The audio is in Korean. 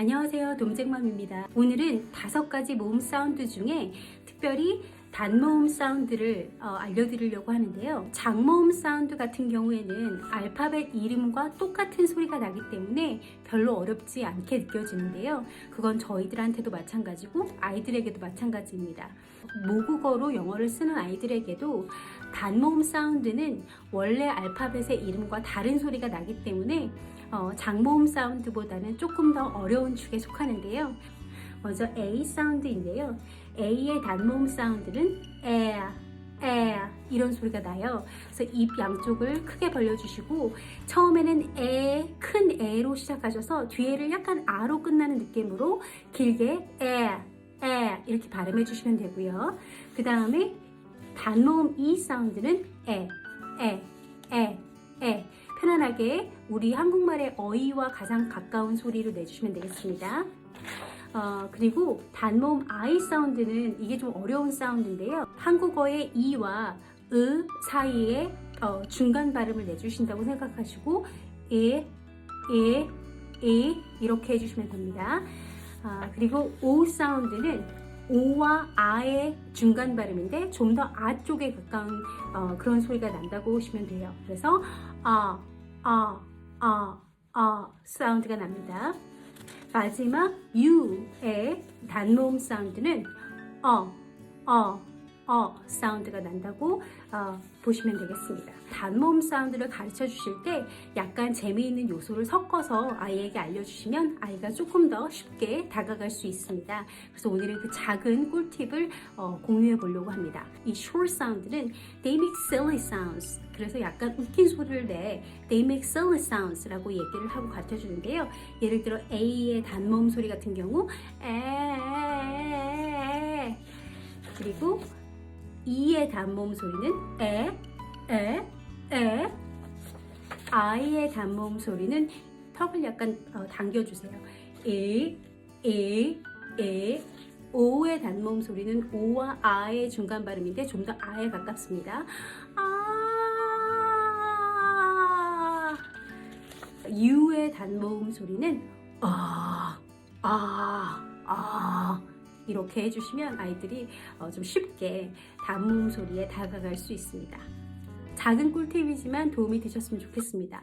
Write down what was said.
안녕하세요. dom쟁맘입니다. 오늘은 다섯 가지 모음 사운드 중에 특별히 단모음 사운드를 어, 알려드리려고 하는데요. 장모음 사운드 같은 경우에는 알파벳 이름과 똑같은 소리가 나기 때문에 별로 어렵지 않게 느껴지는데요. 그건 저희들한테도 마찬가지고 아이들에게도 마찬가지입니다. 모국어로 영어를 쓰는 아이들에게도 단모음 사운드는 원래 알파벳의 이름과 다른 소리가 나기 때문에 어, 장모음 사운드보다는 조금 더 어려운 축에 속하는데요. 먼저 A 사운드인데요. A의 단모음 사운드는 에, 에 이런 소리가 나요. 그래서 입 양쪽을 크게 벌려주시고 처음에는 에, 큰 에로 시작하셔서 뒤에를 약간 아로 끝나는 느낌으로 길게 에, 에 이렇게 발음해 주시면 되고요. 그 다음에 단모음 E 사운드는 에, 에, 에, 에 편안하게 우리 한국말의 어이와 가장 가까운 소리로 내주시면 되겠습니다. 어, 그리고 단모음 I 사운드는 이게 좀 어려운 사운드인데요. 한국어의 이와 으 사이에 어, 중간 발음을 내주신다고 생각하시고 에, 에, 에 이렇게 해주시면 됩니다. 아, 그리고 O 사운드는 오와 아의 중간 발음인데 좀 더 아 쪽에 가까운 어, 그런 소리가 난다고 보시면 돼요. 그래서 아, 아, 아, 아 사운드가 납니다. 마지막 U의 단모음 사운드는 어, 어, 어 사운드가 난다고 어, 보시면 되겠습니다. 단모음 사운드를 가르쳐 주실 때 약간 재미있는 요소를 섞어서 아이에게 알려주시면 아이가 조금 더 쉽게 다가갈 수 있습니다. 그래서 오늘은 그 작은 꿀팁을 어, 공유해 보려고 합니다. 이 short 사운드는 they make silly sounds. 그래서 약간 웃긴 소리를 내 they make silly sounds라고 얘기를 하고 가르쳐 주는데요. 예를 들어 A의 단모음 소리 같은 경우 에 그리고 E의 단모음 소리는 에, 에, 에. I의 단모음 소리는 턱을 약간 어, 당겨주세요. 에, 에, 에. O의 단모음 소리는 O와 아의 중간 발음인데 좀 더 아에 가깝습니다. 아. U의 단모음 소리는 아, 아, 아. 이렇게 해주시면 아이들이 어, 좀 쉽게 단모음 소리에 다가갈 수 있습니다. 작은 꿀팁이지만 도움이 되셨으면 좋겠습니다.